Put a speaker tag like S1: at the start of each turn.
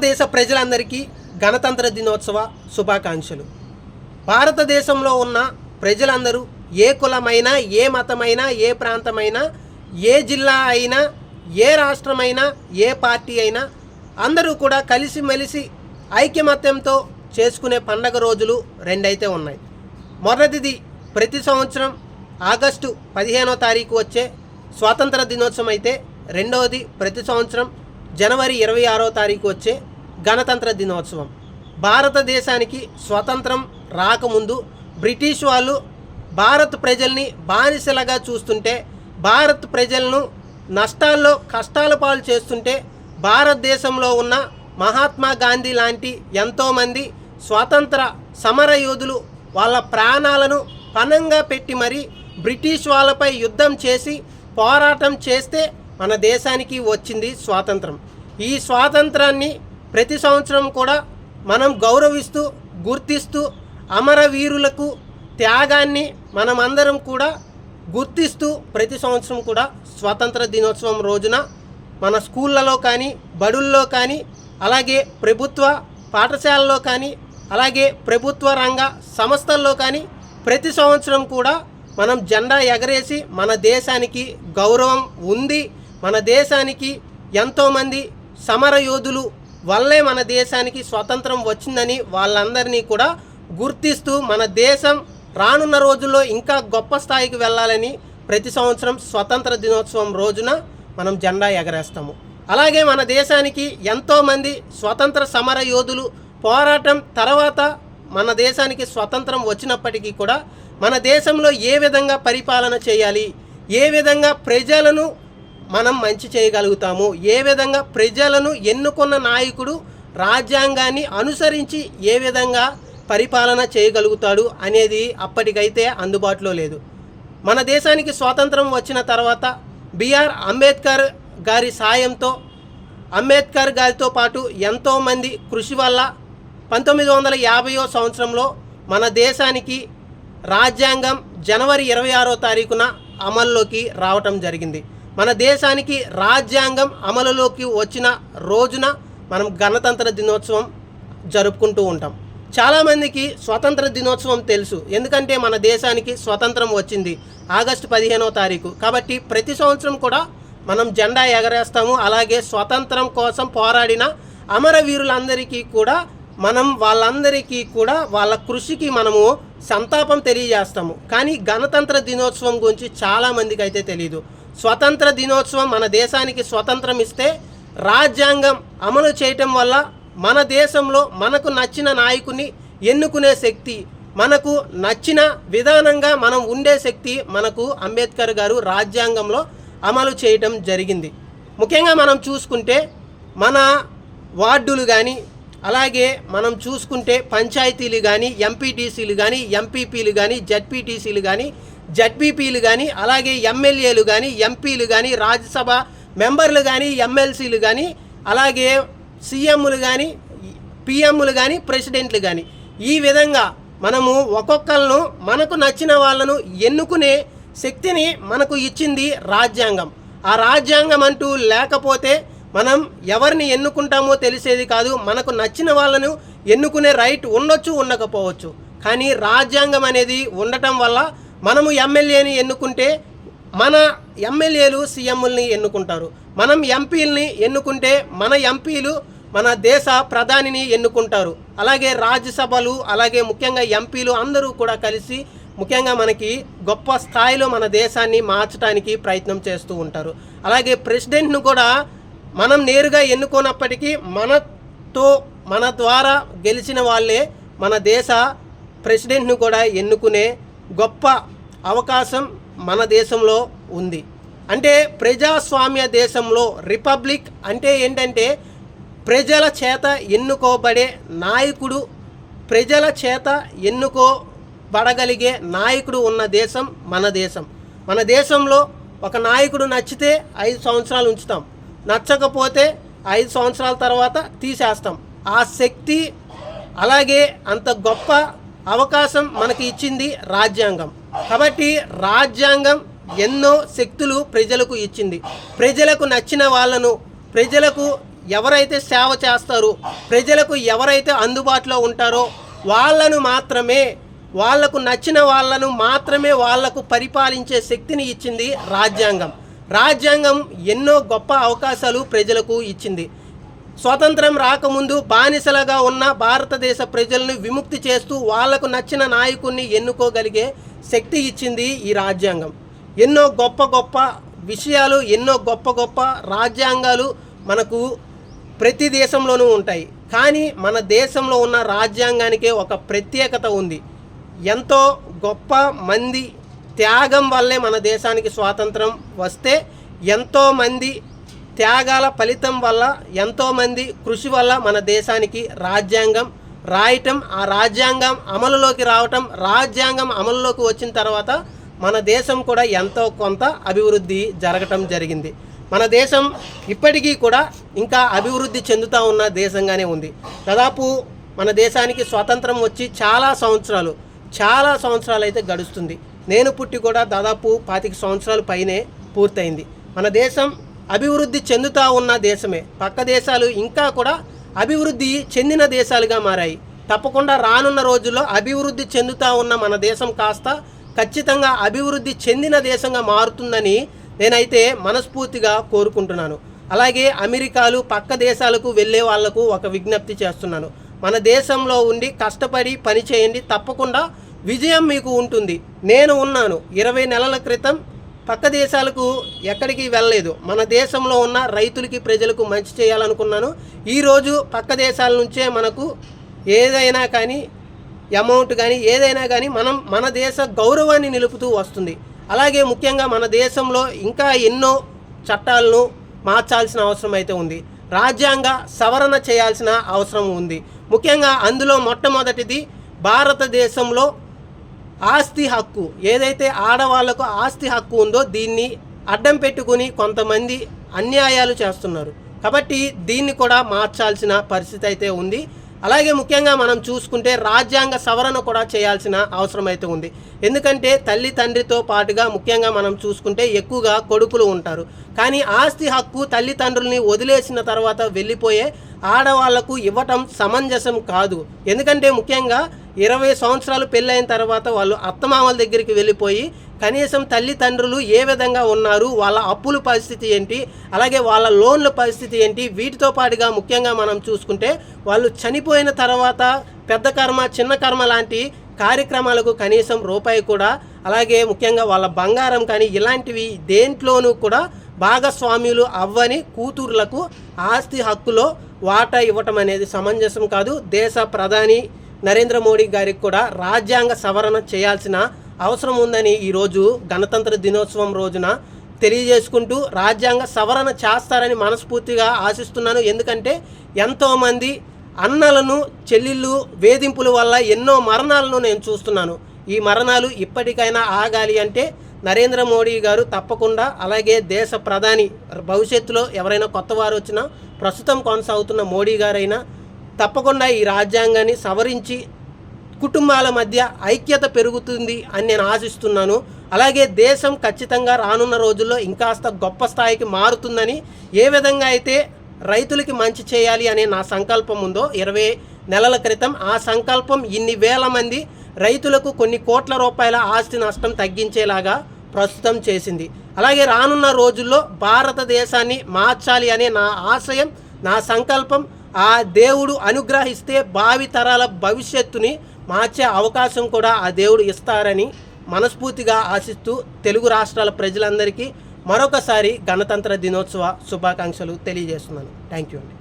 S1: భారతదేశ ప్రజలందరికీ గణతంత్ర దినోత్సవ శుభాకాంక్షలు. భారతదేశంలో ఉన్న ప్రజలందరూ ఏ కులమైనా ఏ మతమైనా ఏ ప్రాంతమైనా ఏ జిల్లా అయినా ఏ రాష్ట్రమైనా ఏ పార్టీ అయినా అందరూ కూడా కలిసిమెలిసి ఐక్యమత్యంతో చేసుకునే పండగ రోజులు రెండైతే ఉన్నాయి. మొదటిది ప్రతి సంవత్సరం ఆగస్టు పదిహేనో తారీఖు వచ్చే స్వాతంత్ర దినోత్సవం అయితే రెండవది ప్రతి సంవత్సరం జనవరి ఇరవై ఆరో తారీఖు వచ్చే గణతంత్ర దినోత్సవం. భారతదేశానికి స్వతంత్రం రాకముందు బ్రిటిష్ వాళ్ళు భారత్ ప్రజల్ని బానిసలుగా చూస్తుంటే భారత్ ప్రజలను నష్టాల్లో కష్టాల పాలు చేస్తుంటే భారతదేశంలో ఉన్న మహాత్మా గాంధీ లాంటి ఎంతోమంది స్వాతంత్ర సమర యోధులు వాళ్ళ ప్రాణాలను పణంగా పెట్టి మరి బ్రిటిష్ వాళ్ళపై యుద్ధం చేసి పోరాటం చేస్తే మన దేశానికి వచ్చింది స్వాతంత్రం. ఈ స్వాతంత్రాన్ని ప్రతి సంవత్సరం కూడా మనం గౌరవిస్తూ గుర్తిస్తూ అమరవీరులకు త్యాగాన్ని మనమందరం కూడా గుర్తిస్తూ ప్రతి సంవత్సరం కూడా స్వాతంత్ర దినోత్సవం రోజున మన స్కూళ్ళలో కానీ బడుల్లో కానీ అలాగే ప్రభుత్వ పాఠశాలలో కానీ అలాగే ప్రభుత్వ రంగ సంస్థల్లో కానీ ప్రతి సంవత్సరం కూడా మనం జెండా ఎగరేసి మన దేశానికి గౌరవం ఉంది. మన దేశానికి ఎంతోమంది సమర యోధులు వల్లే మన దేశానికి స్వతంత్రం వచ్చిందని వాళ్ళందరినీ కూడా గుర్తిస్తూ మన దేశం రానున్న రోజుల్లో ఇంకా గొప్ప స్థాయికి వెళ్ళాలని ప్రతి సంవత్సరం స్వతంత్ర దినోత్సవం రోజున మనం జెండా ఎగరేస్తాము. అలాగే మన దేశానికి ఎంతోమంది స్వతంత్ర సమర యోధులు పోరాటం తర్వాత మన దేశానికి స్వతంత్రం వచ్చినప్పటికీ కూడా మన దేశంలో ఏ విధంగా పరిపాలన చేయాలి ఏ విధంగా ప్రజలను మనం మంచి చేయగలుగుతాము. ఏ విధంగా ప్రజలను ఎన్నుకున్న నాయకుడు రాజ్యాంగాన్ని అనుసరించి ఏ విధంగా పరిపాలన చేయగలుగుతాడు అనేది అప్పటికైతే అందుబాటులో లేదు. మన దేశానికి స్వాతంత్రం వచ్చిన తర్వాత బిఆర్ అంబేద్కర్ గారి సాయంతో అంబేద్కర్ గారితో పాటు ఎంతోమంది కృషి వల్ల పంతొమ్మిది వందల యాభైయో సంవత్సరంలో మన దేశానికి రాజ్యాంగం జనవరి ఇరవై ఆరో తారీఖున అమల్లోకి రావటం జరిగింది. మన దేశానికి రాజ్యాంగం అమలులోకి వచ్చిన రోజున మనం గణతంత్ర దినోత్సవం జరుపుకుంటూ ఉంటాం. చాలామందికి స్వతంత్ర దినోత్సవం తెలుసు. ఎందుకంటే మన దేశానికి స్వతంత్రం వచ్చింది ఆగస్టు పదిహేనో తారీఖు. కాబట్టి ప్రతి సంవత్సరం కూడా మనం జెండా ఎగరేస్తాము. అలాగే స్వతంత్రం కోసం పోరాడిన అమరవీరులందరికీ కూడా మనం వాళ్ళందరికీ కూడా వాళ్ళ కృషికి మనము సంతాపం తెలియజేస్తాము. కానీ గణతంత్ర దినోత్సవం గురించి చాలామందికి అయితే తెలియదు స్వతంత్ర దినోత్సవం మన దేశానికి స్వతంత్రం ఇస్తే రాజ్యాంగం అమలు చేయటం వల్ల మన దేశంలో మనకు నచ్చిన నాయకుని ఎన్నుకునే శక్తి మనకు నచ్చిన విధానంగా మనం ఉండే శక్తి మనకు అంబేద్కర్ గారు రాజ్యాంగంలో అమలు చేయటం జరిగింది. ముఖ్యంగా మనం చూసుకుంటే మన వార్డులు కానీ అలాగే మనం చూసుకుంటే పంచాయతీలు కానీ ఎంపీటీసీలు కానీ ఎంపీపీలు కానీ జడ్పీటీసీలు కానీ జడ్పీపీలు కానీ అలాగే ఎమ్మెల్యేలు కానీ ఎంపీలు కానీ రాజ్యసభ మెంబర్లు కానీ ఎమ్మెల్సీలు కానీ అలాగే సీఎంలు కానీ పిఎంలు కానీ ప్రెసిడెంట్లు కానీ ఈ విధంగా మనము ఒక్కొక్కలను మనకు నచ్చిన వాళ్ళను ఎన్నుకునే శక్తిని మనకు ఇచ్చింది రాజ్యాంగం. ఆ రాజ్యాంగం అంటూ లేకపోతే మనం ఎవరిని ఎన్నుకుంటామో తెలిసేది కాదు. మనకు నచ్చిన వాళ్ళను ఎన్నుకునే రైట్ ఉండొచ్చు ఉండకపోవచ్చు. కానీ రాజ్యాంగం అనేది ఉండటం వల్ల మనము ఎమ్మెల్యేని ఎన్నుకుంటే మన ఎమ్మెల్యేలు సీఎంలని ఎన్నుకుంటారు. మనం ఎంపీలని ఎన్నుకుంటే మన ఎంపీలు మన దేశ ప్రధానిని ఎన్నుకుంటారు. అలాగే రాజ్యసభలు అలాగే ముఖ్యంగా ఎంపీలు అందరూ కూడా కలిసి ముఖ్యంగా మనకి గొప్ప స్థాయిలో మన దేశాన్ని మార్చడానికి ప్రయత్నం చేస్తూ ఉంటారు. అలాగే ప్రెసిడెంట్ను కూడా మనం నేరుగా ఎన్నుకోనప్పటికీ మనతో మన ద్వారా గెలిచిన వాళ్ళే మన దేశ ప్రెసిడెంట్ను కూడా ఎన్నుకునే గొప్ప అవకాశం మన దేశంలో ఉంది. అంటే ప్రజాస్వామ్య దేశంలో రిపబ్లిక్ అంటే ఏంటంటే ప్రజల చేత ఎన్నుకోబడే నాయకుడు ప్రజల చేత ఎన్నుకోబడగలిగే నాయకుడు ఉన్న దేశం మన దేశం. మన దేశంలో ఒక నాయకుడు నచ్చితే ఐదు సంవత్సరాలు ఉంచుతాం. నచ్చకపోతే ఐదు సంవత్సరాల తర్వాత తీసేస్తాం. ఆ శక్తి అలాగే అంత గొప్ప అవకాశం మనకి ఇచ్చింది రాజ్యాంగం. కాబట్టి రాజ్యాంగం ఎన్నో శక్తులు ప్రజలకు ఇచ్చింది. ప్రజలకు నచ్చిన వాళ్ళను ప్రజలకు ఎవరైతే సేవ చేస్తారో ప్రజలకు ఎవరైతే అందుబాటులో ఉంటారో వాళ్ళను మాత్రమే వాళ్ళకు నచ్చిన వాళ్ళను మాత్రమే వాళ్ళకు పరిపాలించే శక్తిని ఇచ్చింది రాజ్యాంగం. రాజ్యాంగం ఎన్నో గొప్ప అవకాశాలు ప్రజలకు ఇచ్చింది. స్వాతంత్రం రాకముందు బానిసలుగా ఉన్న భారతదేశ ప్రజలను విముక్తి చేస్తూ వాళ్ళకు నచ్చిన నాయకుడిని ఎన్నుకోగలిగే శక్తి ఇచ్చింది ఈ రాజ్యాంగం. ఎన్నో గొప్ప గొప్ప విషయాలు ఎన్నో గొప్ప గొప్ప రాజ్యాంగాలు మనకు ప్రతి దేశంలోనూ ఉంటాయి. కానీ మన దేశంలో ఉన్న రాజ్యాంగానికే ఒక ప్రత్యేకత ఉంది. ఎంతో గొప్ప మంది త్యాగం వల్లే మన దేశానికి స్వాతంత్రం వస్తే ఎంతోమంది త్యాగాల ఫలితం వల్ల ఎంతోమంది కృషి వల్ల మన దేశానికి రాజ్యాంగం రాయటం ఆ రాజ్యాంగం అమలులోకి రావటం రాజ్యాంగం అమలులోకి వచ్చిన తర్వాత మన దేశం కూడా ఎంతో కొంత అభివృద్ధి జరగటం జరిగింది. మన దేశం ఇప్పటికీ కూడా ఇంకా అభివృద్ధి చెందుతూ ఉన్న దేశంగానే ఉంది. దాదాపు మన దేశానికి స్వాతంత్రం వచ్చి చాలా సంవత్సరాలు చాలా సంవత్సరాలు అయితే గడుస్తుంది. నేను పుట్టి కూడా దాదాపు పాతిక సంవత్సరాలు పైనే పూర్తయింది. మన దేశం అభివృద్ధి చెందుతూ ఉన్న దేశమే. పక్క దేశాలు ఇంకా కూడా అభివృద్ధి చెందిన దేశాలుగా మారాయి. తప్పకుండా రానున్న రోజుల్లో అభివృద్ధి చెందుతూ ఉన్న మన దేశం కాస్త ఖచ్చితంగా అభివృద్ధి చెందిన దేశంగా మారుతుందని నేనైతే మనస్ఫూర్తిగా కోరుకుంటున్నాను. అలాగే అమెరికాలు పక్క దేశాలకు వెళ్ళే వాళ్ళకు ఒక విజ్ఞప్తి చేస్తున్నాను. మన దేశంలో ఉండి కష్టపడి పని చేయండి. తప్పకుండా విజయం మీకు ఉంటుంది. నేను ఉన్నాను. ఇరవై నెలల క్రితం పక్క దేశాలకు ఎక్కడికి వెళ్ళలేదు. మన దేశంలో ఉన్న రైతులకి ప్రజలకు మంచి చేయాలనుకున్నాను. ఈరోజు పక్క దేశాల నుంచే మనకు ఏదైనా కానీ అమౌంట్ కానీ ఏదైనా కానీ మనం మన దేశ గౌరవాన్ని నిలుపుతూ వస్తుంది. అలాగే ముఖ్యంగా మన దేశంలో ఇంకా ఎన్నో చట్టాలను మార్చాల్సిన అవసరం అయితే ఉంది. రాజ్యాంగ సవరణ చేయాల్సిన అవసరం ఉంది. ముఖ్యంగా అందులో మొట్టమొదటిది భారతదేశంలో ఆస్తి హక్కు ఏదైతే ఆడవాళ్ళకు ఆస్తి హక్కు ఉందో దీన్ని అడ్డం పెట్టుకుని కొంతమంది అన్యాయాలు చేస్తున్నారు. కాబట్టి దీన్ని కూడా మార్చాల్సిన పరిస్థితి అయితే ఉంది. అలాగే ముఖ్యంగా మనం చూసుకుంటే రాజ్యాంగ సవరణ కూడా చేయాల్సిన అవసరం అయితే ఉంది. ఎందుకంటే తల్లి తండ్రితో పాటుగా ముఖ్యంగా మనం చూసుకుంటే ఎక్కువగా కొడుకులు ఉంటారు. కానీ ఆస్తి హక్కు తల్లిదండ్రుల్ని వదిలేసిన తర్వాత వెళ్ళిపోయే ఆడవాళ్ళకు ఇవ్వటం సమంజసం కాదు. ఎందుకంటే ముఖ్యంగా ఇరవై సంవత్సరాలు పెళ్ళైన తర్వాత వాళ్ళు అత్తమామల దగ్గరికి వెళ్ళిపోయి కనీసం తల్లిదండ్రులు ఏ విధంగా ఉన్నారు వాళ్ళ అప్పుల పరిస్థితి ఏంటి అలాగే వాళ్ళ లోన్ల పరిస్థితి ఏంటి వీటితో పాటుగా ముఖ్యంగా మనం చూసుకుంటే వాళ్ళు చనిపోయిన తర్వాత పెద్ద కర్మ చిన్న కర్మ లాంటి కార్యక్రమాలకు కనీసం రూపాయి కూడా అలాగే ముఖ్యంగా వాళ్ళ బంగారం కానీ ఇలాంటివి దేంట్లోనూ కూడా భాగస్వామ్యులు అవ్వని కూతుర్లకు ఆస్తి హక్కులో వాటా ఇవ్వటం అనేది సమంజసం కాదు. దేశ ప్రధాని నరేంద్ర మోడీ గారికి కూడా రాజ్యాంగ సవరణ చేయాల్సిన అవసరం ఉందని ఈరోజు గణతంత్ర దినోత్సవం రోజున తెలియజేసుకుంటూ రాజ్యాంగ సవరణ చేస్తారని మనస్ఫూర్తిగా ఆశిస్తున్నాను. ఎందుకంటే ఎంతోమంది అన్నలను చెల్లిళ్ళు వేధింపుల వల్ల ఎన్నో మరణాలను నేను చూస్తున్నాను. ఈ మరణాలు ఇప్పటికైనా ఆగాలి అంటే నరేంద్ర మోడీ గారు తప్పకుండా అలాగే దేశ ప్రధాని భవిష్యత్తులో ఎవరైనా కొత్త వారు వచ్చినా ప్రస్తుతం కొనసాగుతున్న మోడీ గారైనా తప్పకుండా ఈ రాజ్యాంగాన్ని సవరించి కుటుంబాల మధ్య ఐక్యత పెరుగుతుంది అని నేను ఆశిస్తున్నాను. అలాగే దేశం ఖచ్చితంగా రానున్న రోజుల్లో ఇంకాస్త గొప్ప స్థాయికి మారుతుందని ఏ విధంగా అయితే రైతులకి మంచి చేయాలి అనే నా సంకల్పం ఉందో ఇరవై నెలల క్రితం ఆ సంకల్పం ఇన్ని వేల మంది రైతులకు కొన్ని కోట్ల రూపాయల ఆస్తి నష్టం తగ్గించేలాగా ప్రస్తుతం చేసింది. అలాగే రానున్న రోజుల్లో భారతదేశాన్ని మార్చాలి అనే నా ఆశయం నా సంకల్పం ఆ దేవుడు అనుగ్రహిస్తే భావి తరాల భవిష్యత్తుని మార్చే అవకాశం కూడా ఆ దేవుడు ఇస్తారని మనస్ఫూర్తిగా ఆశిస్తూ తెలుగు రాష్ట్రాల ప్రజలందరికీ మరొకసారి గణతంత్ర దినోత్సవ శుభాకాంక్షలు తెలియజేస్తున్నాను. థ్యాంక్ యూ అండి.